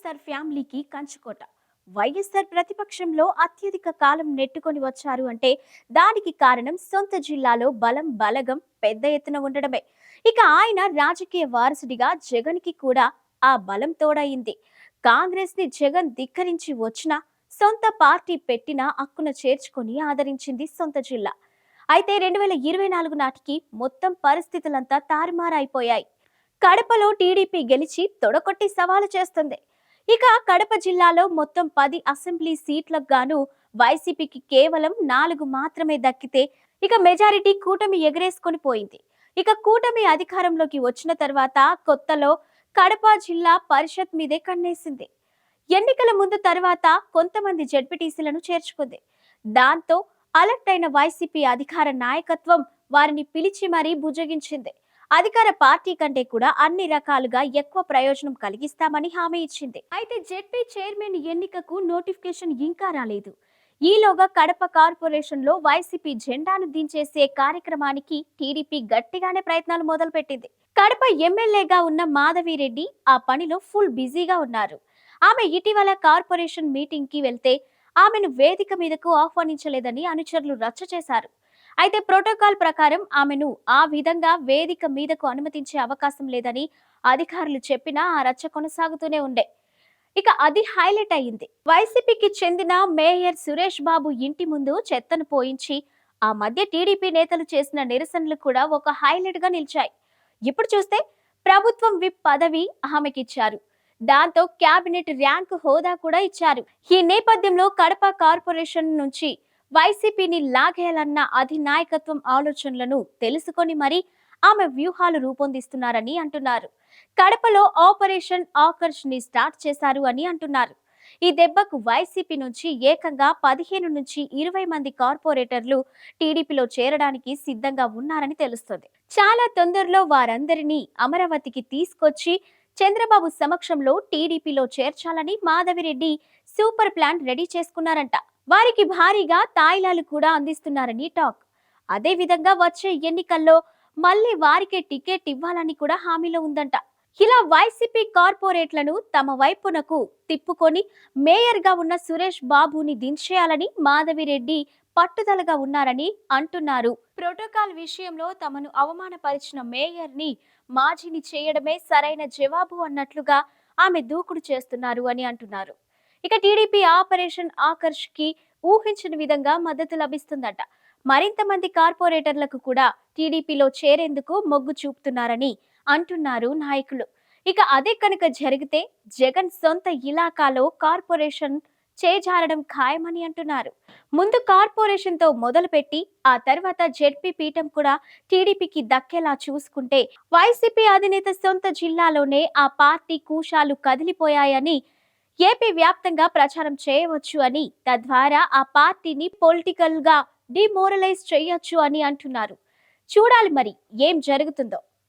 వైఎస్ఆర్ ఫ్యామిలీకి కంచుకోట. వైఎస్ఆర్ ప్రతిపక్షంలో అత్యధిక కాలం నెట్టుకొని వచ్చారు అంటే దానికి కారణం సొంత జిల్లాలో బలం బలగం పెద్ద ఎత్తున ఉండడమే. ఇక ఆయన రాజకీయ వారసుడిగా జగన్కి కూడా ఆ బలం తోడయింది. కాంగ్రెస్ని జగన్ ధిక్కరించి వచ్చినా సొంత పార్టీ పెట్టినా అక్కున చేర్చుకొని ఆదరించింది సొంత జిల్లా. అయితే రెండు వేల ఇరవై నాలుగు నాటికి మొత్తం పరిస్థితులంతా తారుమారైపోయాయి. కడపలో టీడీపీ గెలిచి తొడకొట్టి సవాలు చేస్తుంది. ఇక కడప జిల్లాలో మొత్తం పది అసెంబ్లీ సీట్లకు గాను వైసీపీకి కేవలం నాలుగు మాత్రమే దక్కితే ఇక మెజారిటీ కూటమి ఎగరేసుకొని పోయింది. ఇక కూటమి అధికారంలోకి వచ్చిన తర్వాత కొత్తలో కడప జిల్లా పరిషత్ మీదే కన్నేసింది. ఎన్నికల ముందు తర్వాత కొంతమంది జడ్పీటీసీలను చేర్చుకుంది. దాంతో అలర్ట్ అయిన వైసీపీ అధికార నాయకత్వం వారిని పిలిచి మరీ బుజగించింది అధికార పార్టీ కంటే కూడా అన్ని రకాలుగా ఎక్కువ ప్రయోజనం కలిగిస్తామని హామీ ఇచ్చింది. అయితే జెడ్పీ చైర్మన్ ఎన్నికకు నోటిఫికేషన్ ఇంకా రాలేదు. ఈలోగా కడప కార్పొరేషన్లో వైసీపీ జెండాను దించేసే కార్యక్రమానికి టీడీపీ గట్టిగానే ప్రయత్నాలు మొదలుపెట్టింది. కడప ఎమ్మెల్యేగా ఉన్న మాధవిరెడ్డి ఆ పనిలో ఫుల్ బిజీగా ఉన్నారు. ఆమె ఇటీవల కార్పొరేషన్ మీటింగ్కి వెళ్తే ఆమెను వేదిక మీదకు ఆహ్వానించలేదని అనుచరులు రచ్చ చేశారు. అయితే ప్రోటోకాల్ ప్రకారం ఆమెను ఆ విధంగా వేదిక మీదకు అనుమతించే అవకాశం లేదని అధికారులు చెప్పినా ఆ రచ్చ కొనసాగుతూనే ఉండే. ఇక అది హైలైట్ అయింది వైసీపీకి చెందిన మేయర్ సురేష్ బాబు ఇంటి ముందు చెత్తను పోయించి ఆ మధ్య టీడీపీ నేతలు చేసిన నిరసనలు కూడా ఒక హైలైట్గా నిలిచాయి. ఇప్పుడు చూస్తే ప్రభుత్వం విప్ పదవి ఆమెకిచ్చారు. దాంతో క్యాబినెట్ ర్యాంక్ హోదా కూడా ఇచ్చారు. ఈ నేపథ్యంలో కడప కార్పొరేషన్ నుంచి వైసీపీని లాగేయాలన్న అధినాయకత్వం ఆలోచనలను తెలుసుకొని మరి ఆమె వ్యూహాలు రూపొందిస్తున్నారని అంటున్నారు. కడపలో ఆపరేషన్ ఆకర్ష్ని స్టార్ట్ చేశారు అని అంటున్నారు. ఈ దెబ్బకు వైసీపీ నుంచి ఏకంగా పదిహేను నుంచి ఇరవై మంది కార్పొరేటర్లు టీడీపీలో చేరడానికి సిద్ధంగా ఉన్నారని తెలుస్తుంది. చాలా తొందరలో వారందరినీ అమరావతికి తీసుకొచ్చి చంద్రబాబు సమక్షంలో టీడీపీలో చేర్చాలని మాధవిరెడ్డి సూపర్ ప్లాన్ రెడీ చేసుకున్నారంట. వారికి భారీగా తాయిలాలు కూడా అందిస్తున్నారని టాక్. అదే విధంగా వచ్చే ఎన్నికల్లో మళ్ళీ వారికే టికెట్ ఇవ్వాలని కూడా హామీలో ఉందంట. ఇలా వైసీపీ కార్పొరేట్లను తమ వైపునకు తిప్పుకొని మేయర్గా ఉన్న సురేష్ బాబుని దించేయాలని మాధవిరెడ్డి పట్టుదలగా ఉన్నారని అంటున్నారు. ప్రోటోకాల్ విషయంలో తమను అవమానపరిచిన మేయర్ని మాజీని చేయడమే సరైన జవాబు అన్నట్లుగా ఆమె దూకుడు చేస్తున్నారు అని అంటున్నారు. ఇక టీడీపీ ఆపరేషన్ ఆకర్ష్కి ఊహించిన విధంగా మద్దతు లభిస్తుందట. మరింత మంది కార్పొరేటర్లకు కూడా టీడీపీలో చేరేందుకు మొగ్గు చూపుతున్నారని అంటున్నారు నాయకులు. ఇక అదే కనుక జరిగితే జగన్ సొంత ఇలాకాలో కార్పొరేషన్ చేజారడం ఖాయమని అంటున్నారు. ముందు కార్పొరేషన్తో మొదలుపెట్టి ఆ తర్వాత జెడ్పీ పీఠం కూడా టీడీపీకి దక్కేలా చూసుకుంటే వైసీపీ అధినేత సొంత జిల్లాలోనే ఆ పార్టీ కూశాలు కదిలిపోయాయని ఏపీ వ్యాప్తంగా ప్రచారం చేయవచ్చు అని తద్వారా ఆ పార్టీని పొలిటికల్గా డిమోరలైజ్ చేయొచ్చు అని అంటున్నారు. చూడాలి మరి ఏం జరుగుతుందో.